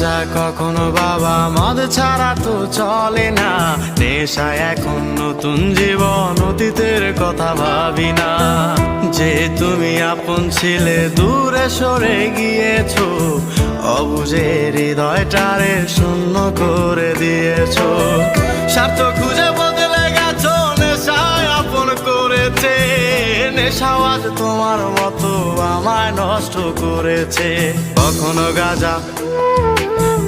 গাজা কখনো বাবা, মদ ছাড়া তো চলে না। নেশায় এখন নতুন জীবন, অতীতের কথা ভাবি না। যে তুমি আপন ছিলে, দূরে সরে গিয়েছো। অবুঝে হৃদয়টারে শূন্য করে দিয়েছ। স্বার্থ খুঁজে বদলে গেছো, নেশায় আপন করেছে। নেশাও আজ তোমার মতো আমায় নষ্ট করেছে। কখনো গাজা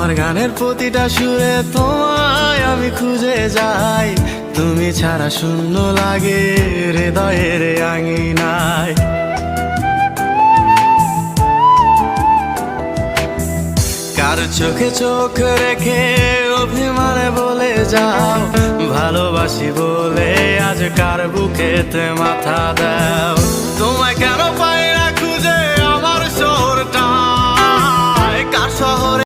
আমার গানের প্রতিটা সুরে তোমায় আমি খুঁজে যাই। তুমি ছাড়া শূন্য লাগে হৃদয়ের আঙিনায়। কার চোখে চোখ রেখে অভিমানে বলে যাও, ভালোবাসি বলে আজ কার বুকেতে মাথা দাও।